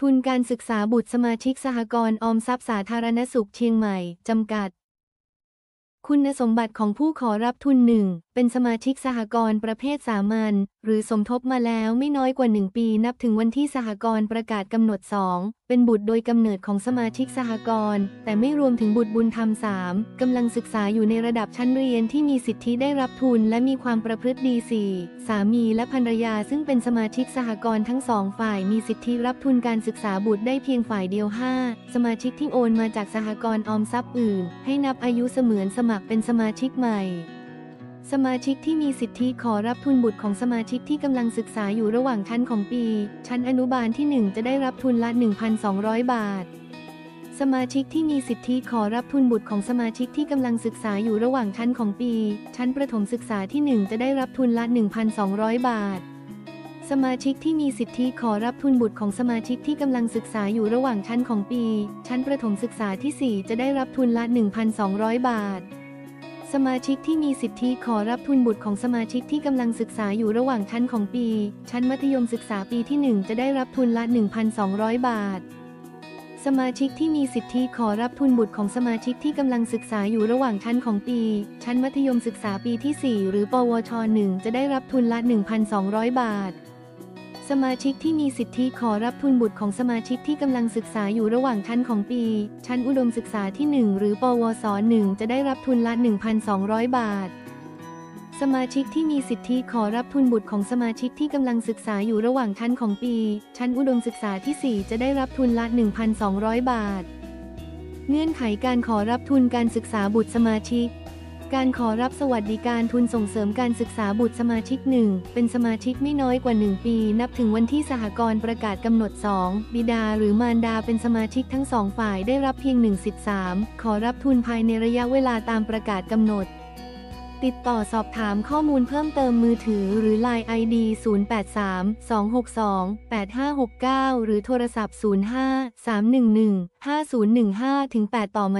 ทุนการศึกษาบุตรสมาชิกสหกรณ์ออมทรัพย์สาธารณสุขเชียงใหม่ จำกัด คุณสมบัติของผู้ขอรับทุนหนึ่งเป็นสมาชิกสหกรณ์ประเภทสามัญ หรือสมทบมาแล้วไม่น้อยกว่า 1 ปีนับถึงวันที่สหกรณ์ประกาศกำหนด 2 เป็นบุตรโดยกำเนิดของสมาชิกสหกรณ์แต่ไม่รวมถึงบุตรบุญธรรม 3กำลังศึกษาอยู่ในระดับชั้นเรียนที่มีสิทธิได้รับทุนและมีความประพฤติดี4สามีและภรรยาซึ่งเป็นสมาชิกสหกรณ์ทั้งสองฝ่ายมีสิทธิรับทุนการศึกษาบุตรได้เพียงฝ่ายเดียว 5 สมาชิกที่โอนมาจากสหกรณ์ออมทรัพย์อื่น ให้นับอายุเสมือนสมัครเป็นสมาชิกใหม่ สมาชิกที่มีสิทธิขอรับทุนบุตรของสมาชิกที่กำลังศึกษาอยู่ระหว่างชั้นของปี ชั้นอนุบาลที่ 1 จะได้รับทุนละ 1,200 บาท สมาชิกที่มีสิทธิขอรับทุนบุตรของสมาชิกที่กำลังศึกษาอยู่ระหว่างชั้นของปี ชั้นประถมศึกษาที่ 1 จะได้รับทุนละ 1,200 บาทสมาชิกที่มีสิทธิขอรับทุนบุตรของสมาชิกที่กำลังศึกษาอยู่ระหว่างชั้นของปี ชั้นประถมศึกษาที่ 4 จะได้รับทุนละ 1,200 บาท สมาชิกที่มีสิทธิขอรับทุนบุตรของสมาชิกที่กำลังศึกษาอยู่ระหว่างชั้นของปี ชั้นมัธยมศึกษาปีที่ 1 จะได้รับทุนละ 1,200 บาท สมาชิกที่มีสิทธิขอรับทุนบุตรของสมาชิกที่กำลังศึกษาอยู่ระหว่างชั้นของปี ชั้นมัธยมศึกษาปีที่ 4 หรือ ปวช 1 จะได้รับทุนละ 1,200 บาท สมาชิกที่มีสิทธิขอรับทุนบุตรของสมาชิกที่กำลังศึกษาอยู่ระหว่างชั้นของปี ชั้นอุดมศึกษาที่ 1 หรือ ปวส 1 จะได้รับทุนละ 1,200 บาท สมาชิกที่มีสิทธิขอรับทุนบุตรของสมาชิกที่กำลังศึกษาอยู่ระหว่างชั้นของปี ชั้นอุดมศึกษาที่ 4 จะได้รับทุนละ 1,200 บาท เงื่อนไขการขอรับทุนการศึกษาบุตรสมาชิก การขอรับสวัสดิการทุนส่งเสริมการศึกษาบุตรสมาชิกหนึ่งเป็นสมาชิกไม่น้อยกว่า 1 ปี นับถึงวันที่สหกรณ์ประกาศกำหนด 2 บิดาหรือมารดาเป็นสมาชิกทั้งสองฝ่ายได้รับเพียง1สิทธิ3ขอรับทุนภายในระยะเวลาตามประกาศกำหนด ติดต่อสอบถามข้อมูลเพิ่มเติมมือถือหรือ Line ID 083 262 8569 หรือโทรศัพท์ 05 311 5015 8 ต่อมา